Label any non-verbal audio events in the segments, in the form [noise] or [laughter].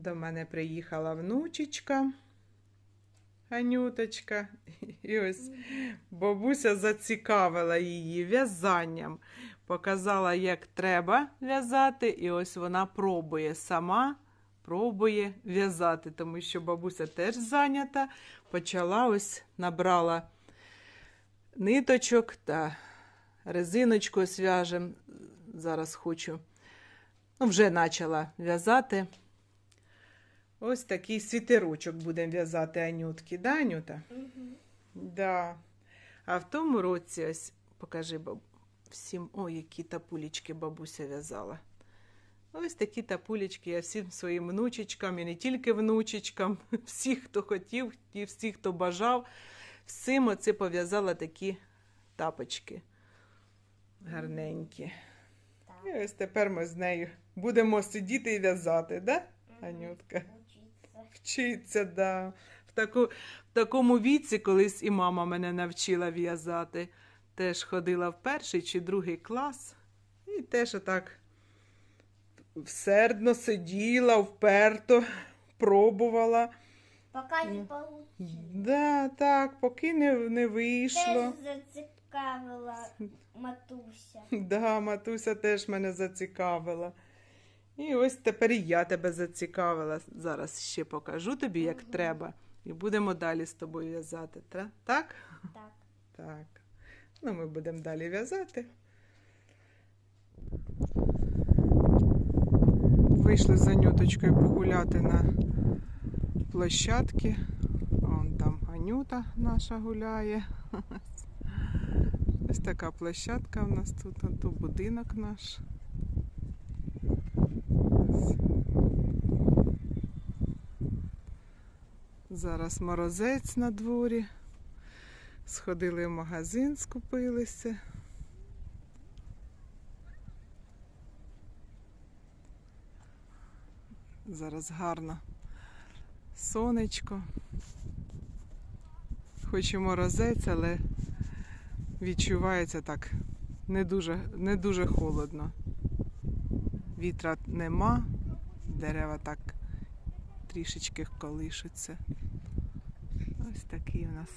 До мене приїхала внучечка, Анюточка. І ось бабуся зацікавила її в'язанням. Показала, як треба в'язати, і ось вона пробує сама. Пробує в'язати, тому що бабуся теж зайнята. Почала ось набрала ниточок та резиночку зв'яжем. Зараз хочу. Ну, вже почала в'язати. Ось такий світерочок будемо в'язати Анютки, да, Анюта? Да. А в тому році ось покажи баб... всім, ой, які тапулечки бабуся в'язала. Ось такі тапулечки я всім своїм внучечкам, і не тільки внучечкам, [laughs] всі, хто хотів, і всі, хто бажав, всім оце пов'язала такі тапочки гарненькі. І ось тепер ми з нею будемо сидіти і в'язати, да, Анютка? Вчиться, да. В, таку, в такому віці колись і мама мене навчила в'язати. Теж ходила в перший чи другий клас. І теж отак всердно сиділа, вперто пробувала. Пока не получилось. Да, так, поки не, не вийшло. Теж зацікавила [laughs] матуся. Да, матуся теж мене зацікавила. І ось тепер і я тебе зацікавила. Зараз ще покажу тобі, як Мгм. треба. І будемо далі з тобою в'язати. Так? Так. [laughs] Так. Ну, ми будемо далі в'язати. Вийшли з Анюточкою погуляти на площадці. Вон там Анюта наша гуляє. [laughs] Ось така площадка у нас тут, а тут будинок наш. Зараз морозець на дворі. Сходили в магазин, скупилися. Зараз гарно сонечко. Хоч і морозець, але відчувається так не дуже, не дуже холодно. Вітра нема, дерева так трішечки колишуться. Ось такий у нас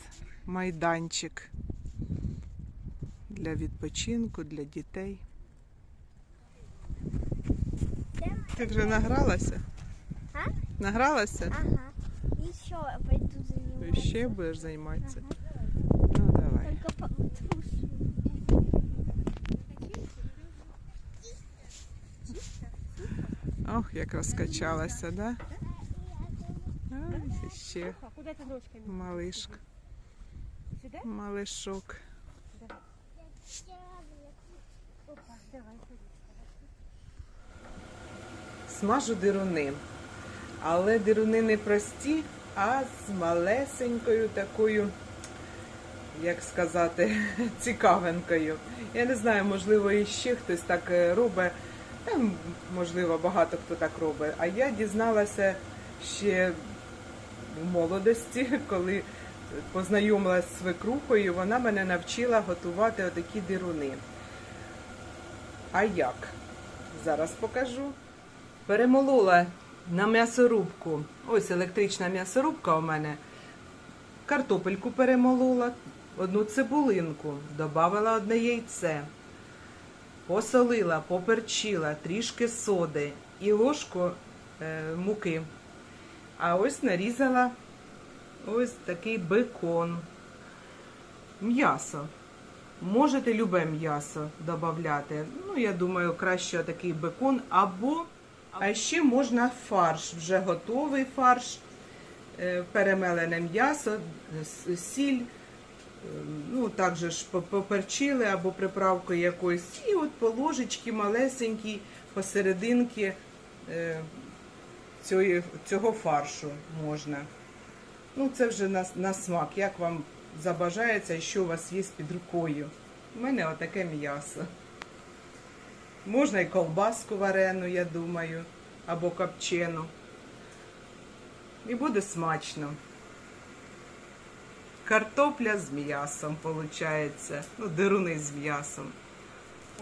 майданчик для відпочинку, для дітей. Ти вже награлася? А? Награлася? Ага. Еще пойду Ти заниматься. ще будеш займатися? Ага. Ну давай. Ох, як розкачалася, да? Ще А куда ты малишка, малишок. Смажу дируни. Але дируни не прості, а з малесенькою такою, як сказати, [laughs] цікавинкою. Я не знаю, можливо, і ще хтось так е, робить. Можливо, багато хто так робить. А я дізналася ще в молодості, [laughs] коли познайомилася з свекрухою, вона мене навчила готувати отакі дируни. А як? Зараз покажу. Перемолола на м'ясорубку. Ось електрична м'ясорубка у мене. Картопельку перемолола, одну цибулинку, додала одне яйце, посолила, поперчила, трішки соди і ложку е, муки. А ось нарізала ось такий бекон. М'ясо. Можете любе м'ясо додати. Ну, я думаю, краще такий бекон або. А ще можна фарш, вже готовий фарш, е, перемелене м'ясо, сіль, е, ну, також поперчили або приправкою якоюсь. І от по ложечки малесенькій посерединки е, цього фаршу можна. Ну, це вже на, на смак, як вам забажається, і що у вас є під рукою. У мене отаке м'ясо. Можна і ковбаску варену, я думаю, або копчену. І буде смачно. Картопля з м'ясом, виходить. Ну, дируни з м'ясом.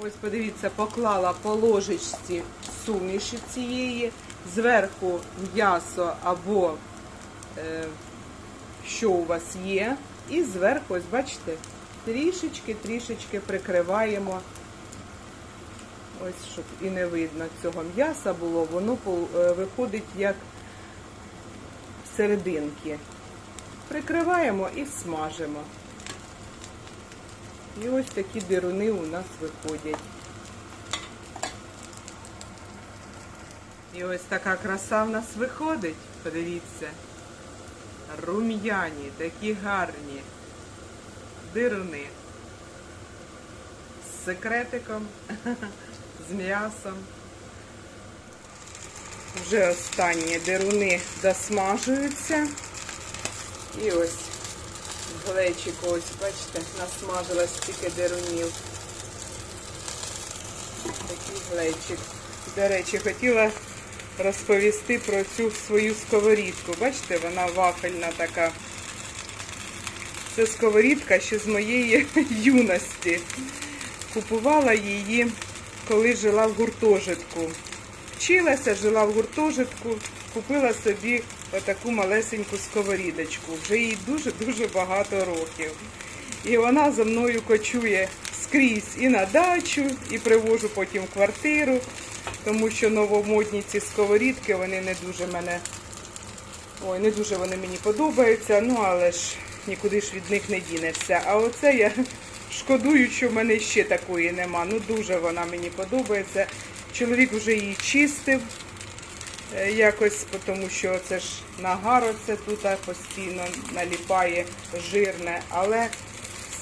Ось подивіться, поклала по ложечці суміші цієї, зверху м'ясо або е, що у вас є. І зверху, ось бачите, трішечки-трішечки прикриваємо. Ось, щоб і не видно цього м'яса було, воно е, виходить як серединки. Прикриваємо і смажимо. І ось такі дируни у нас виходять. І ось така краса в нас виходить. Подивіться. Рум'яні, такі гарні дируни. З секретиком, [laughs] з м'ясом. Вже останні дируни досмажуються. І ось глечик, ось, бачите, насмажилась стільки дерунів. Такий глечик. До речі, хотіла розповісти про цю свою сковорідку. Бачите, вона вафельна така. Це сковорідка ще з моєї [laughs] юності. Купувала її, коли жила в гуртожитку. Вчилася, жила в гуртожитку, купила собі отаку малесеньку сковорідочку. Вже їй дуже-дуже багато років. І вона за мною кочує скрізь і на дачу, і привожу потім в квартиру, тому що новомодні ці сковорідки, вони не дуже мене. Ой, не дуже вони мені подобаються, ну але ж нікуди ж від них не дінешся. А оце я [laughs] шкодую, що в мене ще такої нема. Ну дуже вона мені подобається. Чоловік вже її чистив е, якось, тому що це ж нагар оце тут постійно наліпає жирне, але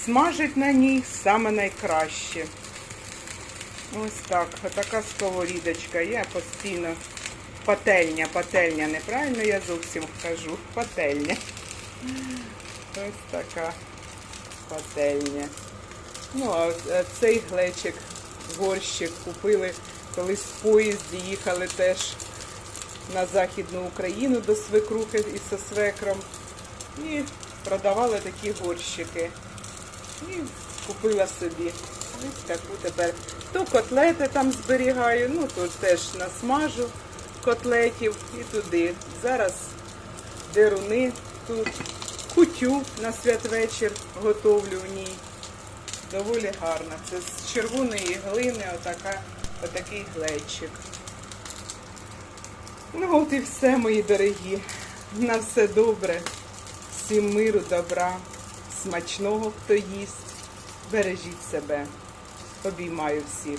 смажить на ній саме найкраще. Ось так, отака сковорідочка. Я постійно пательня, пательня, неправильно я зовсім кажу. Пательня. Ось така пательня. Ну, а цей глечик, горщик купили колись в поїзді, їхали теж на Західну Україну до свекрухи із со свекром. І продавали такі горщики. І купила собі. Ось таку тепер. То котлети там зберігаю, ну то теж насмажу котлетів і туди. Зараз деруни тут, кутю на святвечір готовлю в ній. Доволі гарна. Це з червоної глини отака, отакий глечик. Ну от і все, мої дорогі. На все добре. Всім миру, добра, смачного, хто їсть. Бережіть себе. Обіймаю всіх.